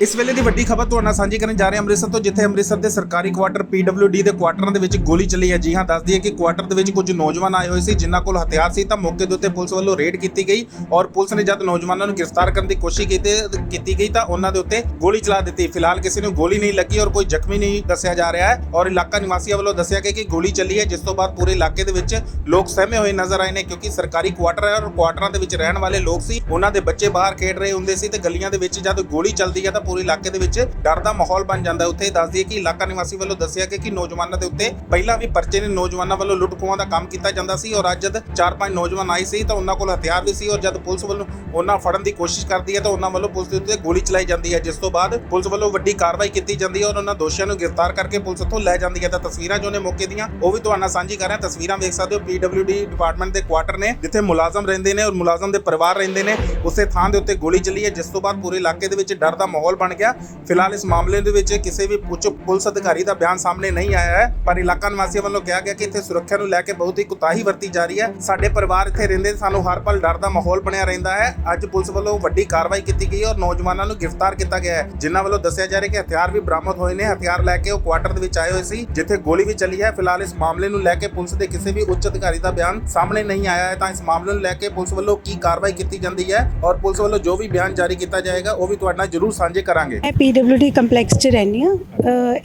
ਇਸ ਵੇਲੇ ਦੀ ਵੱਡੀ ਖਬਰ ਤੁਹਾਡੇ ਨਾਲ ਸਾਂਝੀ ਕਰਨ ਜਾ ਰਹੇ ਹਾਂ ਅੰਮ੍ਰਿਤਸਰ ਤੋਂ, ਜਿੱਥੇ ਅੰਮ੍ਰਿਤਸਰ ਦੇ ਸਰਕਾਰੀ ਕੁਆਟਰ PWD ਦੇ ਕੁਆਟਰਾਂ ਦੇ ਵਿੱਚ ਗੋਲੀ ਚੱਲੀ ਹੈ। ਜੀ ਹਾਂ ਦੱਸਦੀ ਹੈ ਕਿ ਕੁਆਟਰ ਦੇ ਵਿੱਚ ਕੁਝ ਨੌਜਵਾਨ ਆਏ ਹੋਏ ਸੀ, ਜਿਨ੍ਹਾਂ ਕੋਲ ਹਥਿਆਰ ਸੀ, ਤਾਂ ਮੌਕੇ ਦੇ ਉੱਤੇ ਪੁਲਿਸ ਵੱਲੋਂ ਰੇਡ ਕੀਤੀ ਗਈ ਔਰ ਪੁਲਿਸ ਨੇ ਜਦ ਨੌਜਵਾਨਾਂ ਨੂੰ ਗ੍ਰਿਫਤਾਰ ਕਰਨ ਦੀ ਕੋਸ਼ਿਸ਼ ਕੀਤੀ ਕੀਤੀ ਗਈ ਤਾਂ ਉਹਨਾਂ ਦੇ ਉੱਤੇ ਗੋਲੀ ਚਲਾ ਦਿੱਤੀ। ਫਿਲਹਾਲ ਕਿਸੇ ਨੂੰ ਗੋਲੀ ਨਹੀਂ ਲੱਗੀ ਔਰ ਕੋਈ ਜ਼ਖਮੀ ਨਹੀਂ ਦੱਸਿਆ ਜਾ ਰਿਹਾ ਹੈ ਔਰ ਇਲਾਕਾ ਨਿਵਾਸੀਆਂ ਵੱਲੋਂ ਦੱਸਿਆ ਗਿਆ ਕਿ ਗੋਲੀ ਚੱਲੀ ਹੈ, ਜਿਸ ਤੋਂ ਬਾਅਦ ਪੂਰੇ ਇਲਾਕੇ ਦੇ ਵਿੱਚ ਲੋਕ ਸਹਿਮੇ ਹੋਏ ਨਜ਼ਰ ਆਏ ਨੇ ਕਿਉਂਕਿ ਸਰਕਾਰੀ ਕੁਆਟਰ ਹੈ ਔਰ ਕੁਆਟਰਾਂ ਦੇ ਵਿੱਚ ਰਹਿਣ ਵਾਲੇ ਲੋਕ ਸੀ, ਉਹਨਾਂ ਦੇ ਬੱਚੇ ਬਾਹਰ ਖੇਡ ਰਹੇ ਹੁੰਦੇ ਸੀ ਤੇ ਗਲੀਆਂ ਦੇ ਵਿੱਚ ਜਦ ਗੋਲੀ ਚੱਲਦੀ ਹੈ ਤਾਂ ਪੂਰੇ ਇਲਾਕੇ ਦੇ ਵਿੱਚ ਡਰ ਦਾ ਮਾਹੌਲ ਬਣ ਜਾਂਦਾ ਹੈ। ਉੱਥੇ ਦੱਸਦੀ ਹੈ ਕਿ ਇਲਾਕਾ ਨਿਵਾਸੀ ਵੱਲੋਂ ਦੱਸਿਆ ਗਿਆ ਕਿ ਨੌਜਵਾਨਾਂ ਦੇ ਉੱਤੇ ਪਹਿਲਾਂ ਵੀ ਪਰਚੇ ਨੇ। ਨੌਜਵਾਨਾਂ ਵੱਲੋਂ ਲੁੱਟ ਖੋਹਾਂ ਦਾ ਕੰਮ ਕੀਤਾ ਜਾਂਦਾ ਸੀ ਔਰ ਅੱਜ ਜਦ ਚਾਰ ਪੰਜ ਨੌਜਵਾਨ ਆਏ ਸੀ ਤਾਂ ਉਹਨਾਂ ਕੋਲ ਹਥਿਆਰ ਵੀ ਸੀ ਔਰ ਜਦ ਪੁਲਿਸ ਵੱਲੋਂ ਉਹਨਾਂ ਫੜਨ ਦੀ ਕੋਸ਼ਿਸ਼ ਕਰਦੀ ਹੈ ਤਾਂ ਉਹਨਾਂ ਵੱਲੋਂ ਪੁਲਿਸ ਦੇ ਉੱਤੇ ਗੋਲੀ ਚਲਾਈ ਜਾਂਦੀ ਹੈ। ਜਿਸ ਤੋਂ ਬਾਅਦ ਪੁਲਿਸ ਵੱਲੋਂ ਵੱਡੀ ਕਾਰਵਾਈ ਕੀਤੀ ਜਾਂਦੀ ਹੈ ਔਰ ਉਹਨਾਂ ਦੋਸ਼ੀਆਂ ਨੂੰ ਗ੍ਰਿਫਤਾਰ ਕਰਕੇ ਪੁਲਿਸ ਉੱਥੋਂ ਲੈ ਜਾਂਦੀ ਹੈ। ਤਾਂ ਤਸਵੀਰਾਂ ਜੋ ਨੇ ਮੌਕੇ ਦੀਆਂ ਉਹ ਵੀ ਤੁਹਾਡੇ ਸਾਂਝੀ ਕਰ ਰਹੇ। ਹਾਂ ਤਸਵੀਰਾਂ ਵੇਖ ਸਕਦੇ ਹੋ PWD ਡਿਪਾਰਟਮੈਂਟ ਦੇ ਕੁਆਟਰ ਨੇ, ਜਿੱਥੇ ਮੁਲਾਜ਼ਮ ਰਹਿੰਦੇ ਨੇ ਔਰ ਮੁਲਾਜ਼ਮ ਦੇ ਪਰਿਵਾਰ ਰਹਿੰਦੇ ਨੇ। ਉਸੇ ਥਾਂ ਦੇ ਉੱਤੇ ਗੋਲੀ ਚੱਲੀ ਹੈ। ਜਿਸ ਤੋਂ ਬਾਅਦ ਪੂਰੇ ਇਲਾਕੇ ਦੇ ਵਿੱਚ ਡਰ ਦਾ ਮਾਹੌਲ ਬਣ ਗਿਆ। ਫਿਲਹਾਲ ਇਸ ਮਾਮਲੇ ਦੇ ਵਿੱਚ ਕਿਸੇ ਵੀ ਉੱਚ ਪੁਲਿਸ ਅਧਿਕਾਰੀ ਦਾ ਬਿਆਨ ਸਾਹਮਣੇ ਨਹੀਂ ਆਇਆ ਹੈ, ਪਰ ਇਲਾਕਾ ਨਿਵਾਸੀਆਂ ਵੱਲੋਂ ਕਿਹਾ ਗਿਆ ਕਿ ਇੱਥੇ ਸੁਰੱਖਿਆ ਨੂੰ ਲੈ ਕੇ ਬਹੁਤ ਹੀ ਕੁਤਾਹੀ ਵਰਤੀ ਜਾ ਰਹੀ ਹੈ। ਸਾਡੇ ਪਰਿਵਾਰ ਇੱਥੇ ਰਹਿੰਦੇ ਸਾਨੂੰ ਹਰ ਪਲ ਡਰ ਦਾ ਮਾਹੌਲ ਬਣਿਆ ਰਹਿੰਦਾ ਹੈ। ਅੱਜ ਪੁਲਿਸ ਵੱਲੋਂ ਵੱਡੀ ਕਾਰਵਾਈ ਕੀਤੀ ਗਈ ਔਰ ਨੌਜਵਾਨਾਂ ਨੂੰ ਗ੍ਰਿਫਤਾਰ ਕੀਤਾ ਗਿਆ ਹੈ। ਜਿਨ੍ਹਾਂ ਵੱਲੋਂ ਦੱਸਿਆ ਜਾ ਰਿਹਾ ਕਿ ਹਥਿਆਰ ਵੀ ਬਰਾਮਦ ਹੋਏ ਨੇ, ਹਥਿਆਰ ਲੈ ਕੇ ਉਹ ਕੁਆਟਰ ਦੇ ਵਿੱਚ ਆਏ ਹੋਏ ਸੀ, ਜਿੱਥੇ ਗੋਲੀ ਵੀ ਚੱਲੀ ਹੈ। ਫਿਲਹਾਲ ਇਸ ਮਾਮਲੇ ਨੂੰ ਲੈ ਕੇ ਪੁਲਿਸ ਦੇ ਕਿਸੇ ਵੀ ਉੱਚ ਅਧਿਕਾਰੀ ਦਾ ਬਿਆਨ ਸਾਹਮਣੇ ਨਹੀਂ ਆਇਆ ਹੈ, ਤਾਂ ਇਸ ਮਾਮਲੇ ਨੂੰ ਲੈ ਕੇ ਪੁਲਿਸ ਵੱਲੋਂ ਕੀ ਕਾਰਵਾਈ ਕੀਤੀ ਜਾਂਦੀ ਹੈ ਔਰ ਪੁਲਿਸ ਵੱਲੋਂ ਜੋ ਵੀ ਬਿਆਨ ਜਾਰੀ ਕੀਤਾ ਜਾਏਗਾ, ਉਹ ਵੀ ਤੁਹਾਡੇ ਨਾਲ ਜ਼ਰੂਰ ਸਾਂਝੇ ਕਰਾਂਗੇ? ਮੈਂ ਪੀਡਬਲਯੂਡੀ ਕੰਪਲੈਕਸ 'ਚ ਰਹਿੰਦੀ ਆ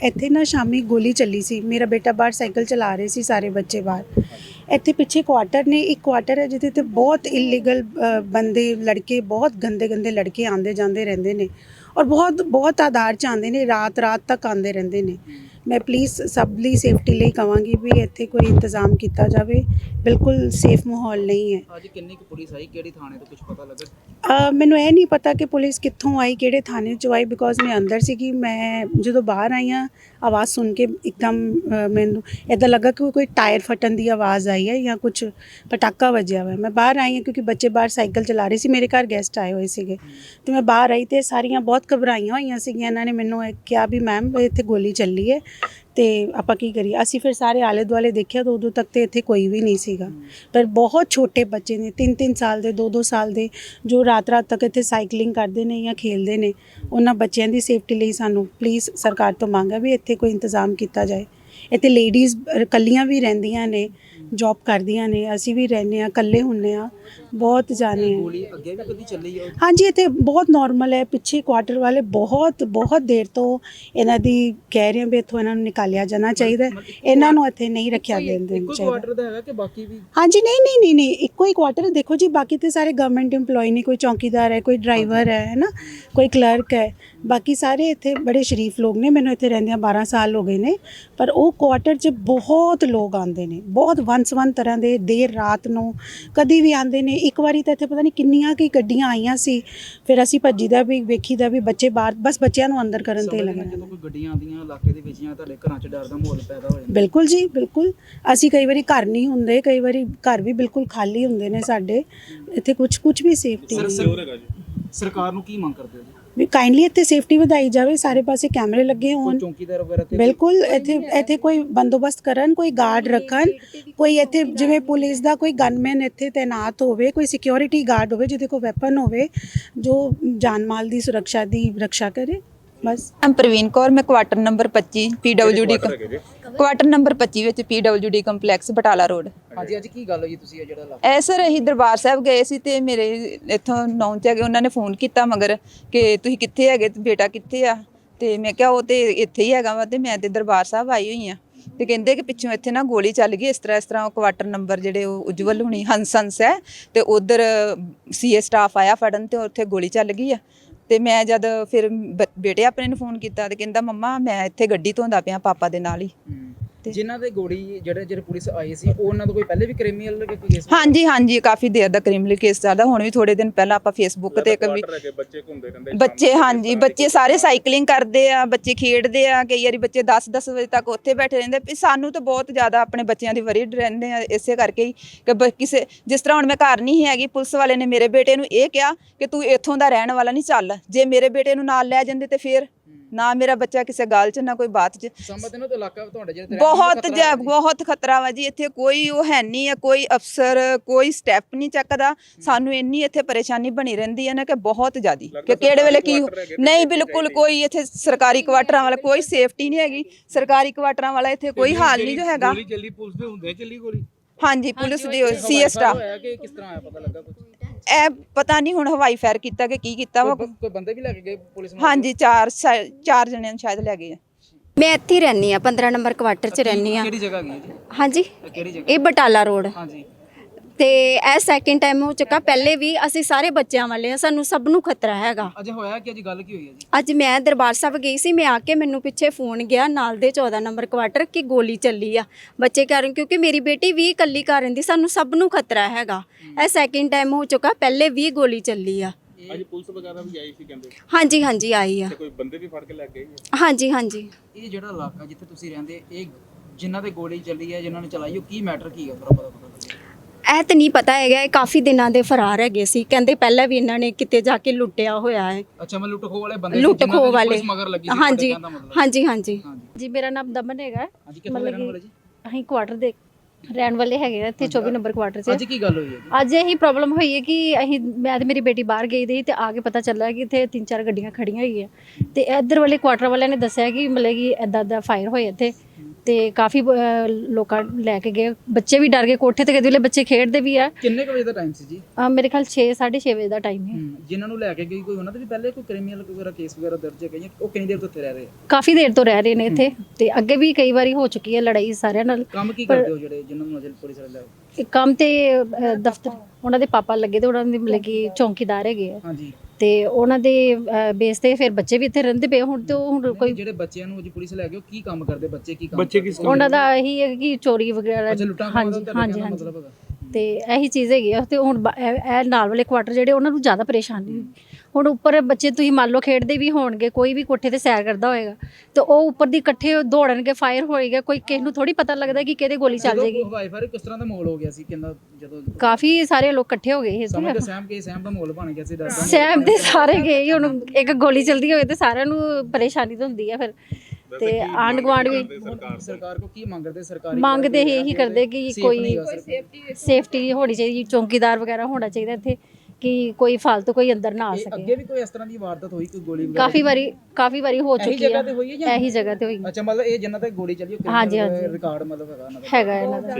ਇੱਥੇ ਨਾ ਸ਼ਾਮੀ ਗੋਲੀ ਚੱਲੀ ਸੀ। ਮੇਰਾ ਬੇਟਾ ਬਾਹਰ ਸਾਈਕਲ ਚਲਾ ਰਹੇ ਸੀ ਸਾਰੇ ਬੱਚੇ ਬਾਹਰ। ਇੱਥੇ ਪਿੱਛੇ ਕੁਆਟਰ ਨੇ। ਇੱਕ ਕੁਆਟਰ ਹੈ ਜਿੱਥੇ ਤੇ ਬਹੁਤ ਇਲੀਗਲ ਬੰਦੇ, ਲੜਕੇ, ਬਹੁਤ ਗੰਦੇ ਗੰਦੇ ਲੜਕੇ ਆਉਂਦੇ ਜਾਂਦੇ ਰਹਿੰਦੇ ਨੇ। ਔਰ ਬਹੁਤ ਬਹੁਤ ਆਧਾਰ ਚ ਆਉਂਦੇ ਨੇ। ਰਾਤ ਰਾਤ ਤੱਕ ਆਉਂਦੇ ਰਹਿੰਦੇ ਨੇ। ਮੈਂ ਪਲੀਜ਼ ਸਭ ਲਈ ਸੇਫਟੀ ਲਈ ਕਵਾਂਗੀ ਵੀ ਇੱਥੇ ਕੋਈ ਇੰਤਜ਼ਾਮ ਕੀਤਾ ਜਾਵੇ। ਬਿਲਕੁਲ ਸੇਫ ਮਾਹੌਲ ਨਹੀਂ ਹੈ। ਅੱਜ ਕਿੰਨੀ ਕੁ ਪੁਲਿਸ ਆਈ? ਕਿਹੜੀ ਥਾਣੇ ਤੋਂ ਕੁਝ ਪਤਾ ਲੱਗਾ? ਮੈਨੂੰ ਇਹ ਨਹੀਂ ਪਤਾ ਕਿ ਪੁਲਿਸ ਕਿੱਥੋਂ ਆਈ ਕਿਹੜੇ ਥਾਣੇ ਚੋਂ ਆਈ ਬਿਕੋਜ਼ ਮੈਂ ਅੰਦਰ ਸੀਗੀ। ਮੈਂ ਜਦੋਂ ਬਾਹਰ ਆਈ ਹਾਂ ਆਵਾਜ਼ ਸੁਣ ਕੇ ਇੱਕਦਮ ਮੈਨੂੰ ਇਦਾਂ ਲੱਗਾ ਕਿ ਕੋਈ ਟਾਇਰ ਫਟਣ ਦੀ ਆਵਾਜ਼ ਆਈ ਹੈ ਜਾਂ ਕੁਝ ਪਟਾਕਾ ਵੱਜਿਆ ਹੋਇਆ। ਮੈਂ ਬਾਹਰ ਆਈ ਹਾਂ ਕਿਉਂਕਿ ਬੱਚੇ ਬਾਹਰ ਸਾਈਕਲ ਚਲਾ ਰਹੇ ਸੀ। ਮੇਰੇ ਘਰ ਗੈਸਟ ਆਏ ਹੋਏ ਸੀਗੇ। ਤੇ ਮੈਂ ਬਾਹਰ ਆਈ ਤੇ ਸਾਰੀਆਂ ਬਹੁਤ ਘਬਰਾਈਆਂ ਹੋਈਆਂ ਸੀਗੀਆਂ। ਇਹਨਾਂ ਨੇ ਮੈਨੂੰ ਕਿਹਾ ਵੀ ਮੈਮ ਇੱਥੇ ਗੋਲੀ ਚੱਲੀ ਹੈ। ਤੇ ਆਪਾਂ ਕੀ ਕਰੀਏ? ਅਸੀਂ ਫਿਰ ਸਾਰੇ ਆਲੇ ਦੁਆਲੇ ਦੇਖਿਆ ਤਾਂ ਉਦੋਂ ਤੱਕ ਤੇ ਇੱਥੇ ਕੋਈ ਵੀ ਨਹੀਂ ਸੀਗਾ। ਪਰ ਬਹੁਤ ਛੋਟੇ ਬੱਚੇ ਨੇ 3-3 ਸਾਲ ਦੇ 2-2 ਸਾਲ ਦੇ, ਜੋ ਰਾਤ-ਰਾਤ ਤੱਕ ਇੱਥੇ ਸਾਈਕਲਿੰਗ ਕਰਦੇ ਨੇ ਜਾਂ ਖੇਲਦੇ ਨੇ, ਉਹਨਾਂ ਬੱਚਿਆਂ ਦੀ ਸੇਫਟੀ ਲਈ ਸਾਨੂੰ ਪਲੀਜ਼ ਸਰਕਾਰ ਤੋਂ ਮੰਗ ਹੈ ਵੀ ਇੱਥੇ ਕੋਈ ਇੰਤਜ਼ਾਮ ਕੀਤਾ ਜਾਏ। ਇੱਥੇ ਲੇਡੀਜ਼ ਕੱਲੀਆਂ ਵੀ ਰਹਿੰਦੀਆਂ ਨੇ ਜੌਬ ਕਰਦੀਆਂ ਨੇ ਅਸੀਂ ਵੀ ਰਹਿੰਦੇ ਆ ਇਕੱਲੇ ਹੁੰਨੇ ਆ ਬਹੁਤ ਜਾਣੇ ਆ। ਗੋਲੀ ਅੱਗੇ ਵੀ ਕਦੀ ਚੱਲੀ ਆ? ਹਾਂਜੀ ਇੱਥੇ ਬਹੁਤ ਨਾਰਮਲ ਹੈ ਪਿੱਛੇ ਕੁਆਟਰ ਵਾਲੇ ਬਹੁਤ ਬਹੁਤ ਦੇਰ ਤੋਂ ਇਹਨਾਂ ਦੀ ਕਹਿ ਰਹੇ ਆ ਵੀ ਇੱਥੋਂ ਇਹਨਾਂ ਨੂੰ ਨਿਕਾਲਿਆ ਜਾਣਾ ਚਾਹੀਦਾ ਹੈ। ਇਹਨਾਂ ਨੂੰ ਇੱਥੇ ਨਹੀਂ ਰੱਖਿਆ ਦੇਣਾ ਇੱਕੋ ਚਾਹੀਦਾ। ਕੁਆਟਰ ਦਾ ਹੈਗਾ ਕਿ ਬਾਕੀ ਵੀ? ਹਾਂਜੀ ਨਹੀਂ ਨਹੀਂ ਨਹੀਂ ਨਹੀਂ ਇੱਕੋ ਹੀ ਕੁਆਟਰ ਦੇਖੋ ਜੀ ਬਾਕੀ ਤੇ ਸਾਰੇ ਗਵਰਨਮੈਂਟ EMPLOYE ਨੇ ਕੋਈ ਚੌਕੀਦਾਰ ਹੈ ਕੋਈ ਡਰਾਈਵਰ ਹੈ ਹੈ ਨਾ ਕੋਈ ਕਲਰਕ ਹੈ ਬਾਕੀ ਸਾਰੇ ਇੱਥੇ ਬੜੇ ਸ਼ਰੀਫ ਲੋਕ ਨੇ ਮੈਨੂੰ ਇੱਥੇ ਰਹਿੰਦਿਆਂ 12 ਸਾਲ ਹੋ ਗਏ ਨੇ ਪਰ ਉਹ ਕੁਆਟਰ 'ਚ ਬਹੁਤ ਲੋਕ ਆਉਂਦੇ ਨੇ ਬਹੁਤ ਵੰਸ-ਵਨ ਤਰ੍ਹਾਂ ਦੇ ਦੇਰ ਰਾਤ ਨੂੰ ਕਦੀ ਵੀ ਆਉਂਦੇ ਨੇ। ਇੱਕ ਵਾਰੀ ਤਾਂ ਇੱਥੇ ਪਤਾ ਨਹੀਂ ਕਿੰਨੀਆਂ ਕੀ ਗੱਡੀਆਂ ਆਈਆਂ ਸੀ। ਫਿਰ ਅਸੀਂ ਭੱਜੀਦਾ ਵੀ ਵੇਖੀਦਾ ਵੀ ਬੱਚੇ ਬਾਹਰ ਬਸ ਬੱਚਿਆਂ ਨੂੰ ਅੰਦਰ ਕਰਨ ਤੇ ਲੱਗੇ। ਜਦੋਂ ਕੋਈ ਗੱਡੀਆਂ ਆਉਂਦੀਆਂ ਇਲਾਕੇ ਦੇ ਵਿੱਚ ਜਾਂ ਤੁਹਾਡੇ ਘਰਾਂ 'ਚ ਡਰ ਦਾ ਮਾਹੌਲ ਪੈਦਾ ਹੋ ਜਾਂਦਾ। ਬਿਲਕੁਲ ਜੀ ਬਿਲਕੁਲ। ਅਸੀਂ ਕਈ ਵਾਰੀ ਘਰ ਨਹੀਂ ਹੁੰਦੇ ਕਈ ਵਾਰੀ ਘਰ ਵੀ ਬਿਲਕੁਲ ਖਾਲੀ ਹੁੰਦੇ ਨੇ ਸਾਡੇ। ਇੱਥੇ ਕੁਝ ਕੁਝ ਵੀ ਸੇਫਟੀ ਨਹੀਂ। ਸਰਕਾਰ ਨੂੰ ਕੀ ਮੰਗ ਕਰਦੇ ਹੋ ਵੀ ਕਾਈਂਡਲੀ ਇੱਥੇ ਸੇਫਟੀ ਵਧਾਈ ਜਾਵੇ ਸਾਰੇ ਪਾਸੇ ਕੈਮਰੇ ਲੱਗੇ ਹੋਣ। ਚੌਂਕੀਦਾਰ ਵਗੈਰਾ ਤੇ ਬਿਲਕੁਲ ਇੱਥੇ ਇੱਥੇ ਕੋਈ ਬੰਦੋਬਸਤ ਕਰਨ ਕੋਈ ਗਾਰਡ ਰੱਖਣ ਕੋਈ ਇੱਥੇ ਜਿਵੇਂ ਪੁਲਿਸ ਦਾ ਕੋਈ ਗਨਮੈਨ ਇੱਥੇ ਤਾਇਨਾਤ ਹੋਵੇ ਕੋਈ ਸਿਕਿਉਰਿਟੀ ਗਾਰਡ ਹੋਵੇ ਜਿਹਦੇ ਕੋਲ ਵੈਪਨ ਹੋਵੇ ਜੋ ਜਾਨ ਮਾਲ ਦੀ ਸੁਰੱਖਿਆ ਦੀ ਰੱਖਿਆ ਕਰੇ ਬਸ। ਮੈਂ ਪ੍ਰਵੀਨ ਕੌਰ ਮੈਂ quarter number 25 PWD quarter number 25 ਵਿੱਚ ਪੀਡਬਲਯੂਡੀ ਕੰਪਲੈਕਸ ਬਟਾਲਾ ਰੋਡ ਹਾਂਜੀ ਅੱਜ ਕੀ ਗੱਲ ਹੋਈ ਤੁਸੀਂ ਇਹ ਜਿਹੜਾ ਇਲਾਕਾ ਐ ਸਰ ਅਸੀਂ ਦਰਬਾਰ ਸਾਹਿਬ ਗਏ ਸੀ ਤੇ ਮੇਰੇ ਇੱਥੋਂ ਨੌਂ ਚ ਹੈਗੇ ਉਹਨਾਂ ਨੇ ਫੋਨ ਕੀਤਾ ਮਗਰ ਕਿ ਤੁਸੀਂ ਕਿੱਥੇ ਹੈਗੇ ਤੇ ਬੇਟਾ ਕਿੱਥੇ ਆ? ਤੇ ਮੈਂ ਕਿਹਾ ਉਹ ਤੇ ਇੱਥੇ ਹੀ ਹੈਗਾ ਵਾ ਤੇ ਮੈਂ ਤੇ ਦਰਬਾਰ ਸਾਹਿਬ ਆਈ ਹੋਈ ਆ। ਤੇ ਕਹਿੰਦੇ ਕਿ ਪਿੱਛੋਂ ਇੱਥੇ ਨਾ ਗੋਲੀ ਚੱਲ ਗਈ ਇਸ ਤਰ੍ਹਾਂ ਇਸ ਤਰ੍ਹਾਂ ਉਹ ਕੁਆਟਰ ਨੰਬਰ ਜਿਹੜੇ ਉਹ ਉਜਵਲ ਹੁਣੀ ਹੰਸ ਹੰਸ ਹੈ ਤੇ ਉਧਰ ਸੀਏ ਸਟਾਫ ਆਇਆ ਫੜਨ ਤੇ ਉੱਥੇ ਗੋਲੀ ਚੱਲ ਗਈ ਆ। ਤੇ ਮੈਂ ਜਦ ਫਿਰ ਬ- ਬੇਟੇ ਆਪਣੇ ਨੂੰ ਫੋਨ ਕੀਤਾ ਤੇ ਕਹਿੰਦਾ ਮੰਮਾ ਮੈਂ ਇੱਥੇ ਗੱਡੀ ਧੋਂਦਾ ਪਿਆ ਪਾਪਾ ਦੇ ਨਾਲ ਹੀ। ਜਿਨ੍ਹਾਂ ਦੇ ਗੋਲੀ ਜਿਹੜੇ ਜਿਹੜੇ ਪੁਲਿਸ ਆਈ ਸੀ ਉਹ ਉਹਨਾਂ ਦਾ ਕੋਈ ਪਹਿਲੇ ਵੀ ਕ੍ਰਿਮੀਨਲ ਕੇਸ ਹਾਂਜੀ ਹਾਂਜੀ ਕਾਫੀ ਦੇਰ ਦਾ ਕ੍ਰਿਮੀਨਲ ਕੇਸ ਚੱਲਦਾ। ਹੁਣ ਵੀ ਥੋੜੇ ਦਿਨ ਪਹਿਲਾਂ ਆਪਾਂ ਫੇਸਬੁੱਕ ਤੇ ਇੱਕ ਵੀ ਬੱਚੇ ਹਾਂਜੀ ਬੱਚੇ ਸਾਰੇ ਸਾਈਕਲਿੰਗ ਕਰਦੇ ਆ ਬੱਚੇ ਖੇਡਦੇ ਆ ਕਈ ਵਾਰੀ ਬੱਚੇ 10 10 ਵਜੇ ਤੱਕ ਉੱਥੇ ਬੈਠੇ ਰਹਿੰਦੇ ਵੀ ਸਾਨੂੰ ਤਾਂ ਬਹੁਤ ਜ਼ਿਆਦਾ ਆਪਣੇ ਬੱਚਿਆਂ ਦੀ ਵਰੀਡ ਰਹਿੰਦੇ ਆ ਇਸੇ ਕਰਕੇ ਹੀ ਕਿ ਕਿਸੇ ਜਿਸ ਤਰ੍ਹਾਂ ਹੁਣ ਮੈਂ ਘਰ ਨਹੀਂ ਹੈਗੀ ਪੁਲਿਸ ਵਾਲੇ ਨੇ ਮੇਰੇ ਬੇਟੇ ਨੂੰ ਇਹ ਕਿਹਾ ਕਿ ਤੂੰ ਇੱਥੋਂ ਦਾ ਰਹਿਣ ਵਾਲਾ ਨਹੀਂ ਚੱਲ। ਜੇ ਮੇਰੇ ਬੇਟੇ ਨੂੰ ਨਾਲ ਲੈ ਜਾਂਦੇ ਤੇ ਫਿਰ ਨਾ ਮੇਰਾ ਬੱਚਾ ਕਿਸੇ ਗੱਲ 'ਚ ਨਾ ਕੋਈ ਬਾਤ 'ਚ। ਸਮਝਦੇ ਨਾ ਤੇ ਇਲਾਕਾ ਤੁਹਾਡੇ ਜਿਹੜੇ ਤੇ ਰਹਿਣ ਨੂੰ ਬਹੁਤ ਹੈ ਜੀ। ਬਹੁਤ ਖਤਰਾ ਵਾ ਜੀ। ਇੱਥੇ ਕੋਈ ਉਹ ਹੈ ਨਹੀਂ ਆ ਕੋਈ ਅਫਸਰ ਕੋਈ ਸਟੈਪ ਨਹੀਂ ਚੱਕਦਾ। ਸਾਨੂੰ ਇੰਨੀ ਇੱਥੇ ਪਰੇਸ਼ਾਨੀ ਬਣੀ ਰਹਿੰਦੀ ਹੈ ਨਾ ਕਿ ਬਹੁਤ ਜ਼ਿਆਦੀ। ਕਿ ਕਿਹੜੇ ਵੇਲੇ ਕੀ ਨਹੀਂ ਬਿਲਕੁਲ ਕੋਈ ਇੱਥੇ ਸਰਕਾਰੀ ਕੁਆਟਰਾਂ ਵਾਲਾ ਕੋਈ ਸੇਫਟੀ ਨਹੀਂ। ਹੈਗੀ। ਸਰਕਾਰੀ ਕੁਆਟਰਾਂ ਵਾਲਾ ਇੱਥੇ ਕੋਈ ਹਾਲ ਨਹੀਂ ਜੋ ਹੈਗਾ। ਗੋਲੀ ਚੱਲੀ ਪੁਲਿਸ ਦੇ ਹੁੰਦੇ ਚੱਲੀ ਗੋਲੀ? ਹਾਂਜੀ ਪੁਲਿਸ ਦੀ ਸੀਐਸ ਹਵਾਈ ਸਟਾਫ ਫਾਇਰ ਹੋਇਆ ਕਿ ਕਿਸ ਤਰ੍ਹਾਂ ਆਇਆ ਪਤਾ ਲੱਗਾ ਕੁਝ ਇਹ ਪਤਾ ਨਹੀਂ ਹੁਣ ਹਵਾਈ ਫਾਇਰ ਕੀਤਾ ਕਿ ਕੀ ਕੀਤਾ ਵਾ। ਕੋਈ ਕੋਈ ਬੰਦੇ ਵੀ ਲੈ ਕੇ ਗਏ ਪੁਲਿਸ ਨੂੰ? ਹਾਂਜੀ ਚਾਰ ਸ਼ਾ- ਚਾਰ ਜਣਿਆਂ ਨੂੰ ਸ਼ਾਇਦ ਲੈ ਗਏ ਆ। ਮੈਂ ਇੱਥੇ ਹੀ ਰਹਿੰਦੀ ਆ 15 ਨੰਬਰ ਕੁਆਟਰ 'ਚ ਰਹਿੰਦੀ ਆ ਕਿਹੜੀ ਜਗ੍ਹਾ ਗਈ ਜੀ? ਹਾਂਜੀ ਇਹ ਕਿਹੜੀ ਜਗ੍ਹਾ? ਇਹ ਬਟਾਲਾ ਰੋਡ। ਹਾਂਜੀ। ਤੇ ਇਹ ਸੈਕਿੰਡ ਟਾਈਮ ਹੋ ਚੁੱਕਾ। ਪਹਿਲੇ ਵੀ ਅਸੀਂ ਸਾਰੇ ਬੱਚਿਆਂ ਵਾਲੇ ਆ ਸਾਨੂੰ ਸਭ ਨੂੰ ਖਤਰਾ ਹੈਗਾ। ਅੱਜ ਹੋਇਆ ਕਿ ਅੱਜ ਗੱਲ ਕੀ ਹੋਈ ਹੈ ਜੀ? ਅੱਜ ਮੈਂ ਦਰਬਾਰ ਸਾਹਿਬ ਗਈ ਸੀ ਮੈਂ ਆ ਕੇ ਮੈਨੂੰ ਪਿੱਛੇ ਫੋਨ ਗਿਆ ਨਾਲ ਦੇ 14 ਨੰਬਰ ਕੁਆਟਰ ਕਿ ਗੋਲੀ ਚੱਲੀ ਆ। ਬੱਚੇ ਕਹਿ ਰਹੇ ਕਿਉਂਕਿ ਮੇਰੀ ਬੇਟੀ ਵੀ ਇਕੱਲੀ ਘਰ ਰਹਿੰਦੀ ਸਾਨੂੰ ਸਭ ਨੂੰ ਖਤਰਾ ਹੈਗਾ। ਇਹ ਸੈਕਿੰਡ ਟਾਈਮ ਹੋ ਚੁੱਕਾ ਪਹਿਲੇ ਵੀ ਗੋਲੀ ਚੱਲੀ ਆ। ਅੱਜ ਪੁਲਿਸ ਵਗੈਰਾ ਵੀ ਆਈ ਸੀ ਕਹਿੰਦੇ? ਹਾਂਜੀ ਹਾਂਜੀ ਆਈ ਆ। ਤੇ ਕੋਈ ਬੰਦੇ ਵੀ ਫੜ ਕੇ ਲੈ ਗਏ? ਹਾਂਜੀ ਹਾਂਜੀ। ਇਹ ਜਿਹੜਾ ਇਲਾਕਾ ਜਿੱਥੇ ਤੁਸੀਂ ਰਹਿੰਦੇ ਇਹ ਜਿਨ੍ਹਾਂ ਤੇ ਗੋਲੀ ਚੱਲੀ ਹੈ ਜਿਨ੍ਹਾਂ ਨੇ ਚਲਾਈ ਉਹ ਕੀ ਮੈਟਰ ਕੀ ਹੈ ਥੋੜਾ ਪਤਾ ਇਹ ਤਾਂ ਨਹੀਂ ਪਤਾ ਹੈਗਾ ਇਹ ਕਾਫੀ ਦਿਨਾਂ ਦੇ ਫਰਾਰ ਹੈਗੇ ਸੀ। ਕਹਿੰਦੇ ਪਹਿਲਾਂ ਵੀ ਇਹਨਾਂ ਨੇ ਕਿਤੇ ਜਾ ਕੇ ਲੁੱਟਿਆ ਹੋਇਆ ਹੈ। ਅੱਛਾ ਮੈਂ ਲੁੱਟ ਖੋ ਵਾਲੇ ਬੰਦੇ ਸੀ, ਲੁੱਟ ਜਿਨ੍ਹਾਂ ਖੋ ਦੀ ਵਾਲੇ। ਪੁਲਿਸ ਮਗਰ ਲੱਗੀ ਸੀ ਹਾਂਜੀ ਕਹਿਣ ਦਾ ਮਤਲਬ। ਹਾਂਜੀ ਹਾਂਜੀ। ਹਾਂਜੀ। ਜੀ ਮੇਰਾ ਨਾਮ ਦਮਨ ਹੈਗਾ ਹਾਂਜੀ ਕਿੱਥੋਂ ਦੇ ਰਹਿਣ ਵਾਲੇ ਜੀ? ਅਸੀਂ ਕੁਆਟਰ ਦੇ ਰਹਿਣ ਵਾਲੇ ਹੈਗੇ ਆ ਇੱਥੇ 24 ਨੰਬਰ ਕੁਆਟਰ 'ਚ। ਅੱਜ ਕੀ ਗੱਲ ਹੋਈ ਹੈ ਜੀ? ਅੱਜ ਇਹੀ ਪ੍ਰੋਬਲਮ ਹੋਈ ਹੈ ਕਿ ਅਸੀਂ ਮੈਂ ਤੇ ਮੇਰੀ ਬੇਟੀ ਬਾਹਰ ਗਈ ਦੀ ਤੇ ਆ ਕੇ ਪਤਾ ਚੱਲਾ ਕਿ ਇੱਥੇ ਤਿੰਨ ਚਾਰ ਗੱਡੀਆਂ ਖੜੀਆਂ ਹੋਈਆਂ। ਤੇ ਇੱਧਰ ਵਾਲੇ ਕੁਆਟਰ ਵਾਲਿਆਂ ਨੇ ਦੱਸਿਆ ਕਿ ਮਤਲਬ ਕਿ ਐਦਾਂ ਦਾ ਫਾਇਰ ਹੋਇਆ ਇੱਥੇ। ਤੇ ਕਾਫੀ ਅਹ, ਲੋਕਾਂ ਲੈ ਕੇ ਗਏ। ਬੱਚੇ ਵੀ ਡਰ ਗਏ ਕੋਠੇ ਤੇ ਕਿਤੇ ਵੇਲੇ ਬੱਚੇ ਖੇਡਦੇ ਵੀ ਆ। ਕਿੰਨੇ ਕੁ ਵਜੇ ਦਾ ਟਾਈਮ ਸੀ ਜੀ? ਅਹ, ਮੇਰੇ ਖਿਆਲ 6 6:30 ਵਜੇ ਦਾ ਟਾਈਮ ਹੈ। ਜਿਨ੍ਹਾਂ ਨੂੰ ਲੈ ਕੇ ਗਈ ਕੋਈ ਉਹਨਾਂ ਦੇ ਵੀ ਪਹਿਲੇ ਕੋਈ ਕ੍ਰਿਮੀਨਲ ਵਗੈਰਾ ਕੇਸ ਵਗੈਰਾ ਦਰਜ ਹੈ ਉਹ ਕਿੰਨੀ ਦੇਰ ਤੋਂ ਉੱਥੇ ਰਹਿ ਰਹੇ ਆ? ਕਾਫੀ ਦੇਰ ਤੋਂ ਰਹਿ ਰਹੇ ਨੇ ਇੱਥੇ ਤੇ ਅੱਗੇ ਵੀ ਕਈ ਵਾਰੀ ਹੋ ਚੁੱਕੀ ਹੈ ਲੜਾਈ ਸਾਰਿਆਂ ਨਾਲ ਕੰਮ ਕੀ ਕਰਦੇ ਹੋ ਜਿਹੜੇ ਜਿਨ੍ਹਾਂ ਨੂੰ ਅਜੇ ਪੁਲਿਸ ਵਾਲੇ ਲੈ? ਇਹ ਕੰਮ ਤੇ ਅਹ, ਦਫ਼ਤਰ ਉਹਨਾਂ ਦੇ ਪਾਪਾ ਲੱਗੇ ਤੇ ਉਹਨਾਂ ਦੇ ਮਤਲਬ ਕਿ ਚੌਂਕੀਦਾਰ ਹੈਗੇ ਆ। ਹਾਂਜੀ। ਤੇ ਉਹਨਾਂ ਦੇ ਬੇਸ ਤੇ ਫਿਰ ਬੱਚੇ ਵੀ ਇੱਥੇ ਰਹਿੰਦੇ ਪਏ ਹੁਣ ਤੇ ਉਹ ਹੁਣ ਕੋਈ ਜਿਹੜੇ ਬੱਚਿਆਂ ਨੂੰ ਅਜੇ ਪੁਲਿਸ ਲੈ ਗਏ ਉਹ ਕੀ ਕੰਮ ਕਰਦੇ? ਬੱਚੇ ਕੀ ਕੰਮ ਬੱਚੇ ਕਰਦੇ? ਕਿਸ ਉਹਨਾਂ ਦਾ ਇਹੀ ਹੈ ਕਿ ਚੋਰੀ ਵਗੈਰਾ ਹਾਂਜੀ ਹਾਂਜੀ ਹਾਂਜੀ। ਤੇ ਇਹੀ ਚੀਜ਼ ਹੈਗੀ ਆ ਤੇ ਹੁਣ ਬ- ਇਹ ਇਹ ਨਾਲ ਵਾਲੇ ਕੁਆਟਰ ਜਿਹੜੇ ਉਹਨਾਂ ਨੂੰ ਜ਼ਿਆਦਾ ਪਰੇਸ਼ਾਨੀ ਹੁਣ ਉੱਪਰ ਬੱਚੇ ਤੁਸੀਂ ਮੰਨ ਲਓ ਖੇਡਦੇ ਵੀ ਹੋਣਗੇ ਕੋਈ ਵੀ ਕੋਠੇ ਤੇ ਸੈਰ ਕਰਦਾ ਹੋਏਗਾ ਤੇ ਉਹ ਉੱਪਰ ਦੀ ਇਕੱਠੇ ਦੌੜਨਗੇ ਫਾਇਰ ਹੋਏਗਾ ਕੋਈ ਕਿਸੇ ਨੂੰ ਥੋੜੀ ਪਤਾ ਲੱਗਦਾ ਕਿ ਕਿਹਦੇ ਗੋਲੀ ਚੱਲ ਜਾਏਗੀ। ਹਵਾਈ ਫਾਇਰ ਕਿਸ ਤਰ੍ਹਾਂ ਦਾ ਮਾਹੌਲ ਹੋ ਗਿਆ ਸੀ ਕਿੰਨਾ ਜਦੋਂ ਕਾਫੀ ਸਾਰੇ ਲੋਕ ਇਕੱਠੇ ਹੋ ਗਏ ਸੀ ਸਮੇਂ ਤੇ ਸਹਿਮ ਕੇ ਸਹਿਮ ਦਾ ਮਾਹੌਲ ਬਣ ਗਿਆ ਸੀ ਡਰ ਦਾ ਮਾਹੌਲ ਸਹਿਮ ਦੇ ਸਾਰੇ ਗਏ ਹੀ ਹੁਣ ਇੱਕ ਗੋਲੀ ਚਲਦੀ ਹੋਵੇ ਤੇ ਸਾਰਿਆਂ ਨੂੰ ਪਰੇਸ਼ਾਨੀ ਤਾਂ ਹੁੰਦੀ ਆ ਫਿਰ। ਤੇ ਆਂਢ ਗੁਆਂਢ ਵੀ ਸਰਕਾਰ ਕੋ ਕੀ ਮੰਗ ਕਰਦੇ ਸਰਕਾਰੀ ਮੰਗਦੇ ਹੀ ਇਹੀ ਕਰਦੇ? ਕਿ ਕੋਈ। ਸੇਫਟੀ ਹੋਣੀ ਚਾਹੀਦੀ ਚੌਕੀਦਾਰ ਵਗੈਰਾ ਹੋਣਾ ਚਾਹੀਦਾ ਇੱਥੇ ਕਿ ਕੋਈ ਫਾਲਤੂ ਕੋਈ ਅੰਦਰ ਨਾ ਆ ਇਹ ਸਕੇ। ਅੱਗੇ ਵੀ ਕੋਈ ਇਸ ਤਰ੍ਹਾਂ ਦੀ ਵਾਰਦਾਤ ਹੋਈ ਕੋਈ ਗੋਲੀ ਵਗੈਰਾ? ਕਾਫੀ ਵਾਰੀ ਕਾਫੀ ਵਾਰੀ ਹੋ ਇਹੀ ਚੁੱਕੀ ਜਗ੍ਹਾ ਆ ਤੇ ਹੋਈ ਹੈ ਜਾਂ ਇਹੀ ਜਗ੍ਹਾ ਤੇ ਹੋਈ। ਅੱਛਾ ਮਤਲਬ ਇਹ ਜਿੰਨਾਂ ਤੇ ਗੋਲੀ ਚੱਲੀ ਉਹ ਹਾਂਜੀ, ਹਾਂਜੀ। ਰਿਕਾਰਡ ਮਤਲਬ ਹੈਗਾ ਇਹਨਾਂ ਦਾ? ਹੈਗਾ ਇਹਨਾਂ ਦਾ।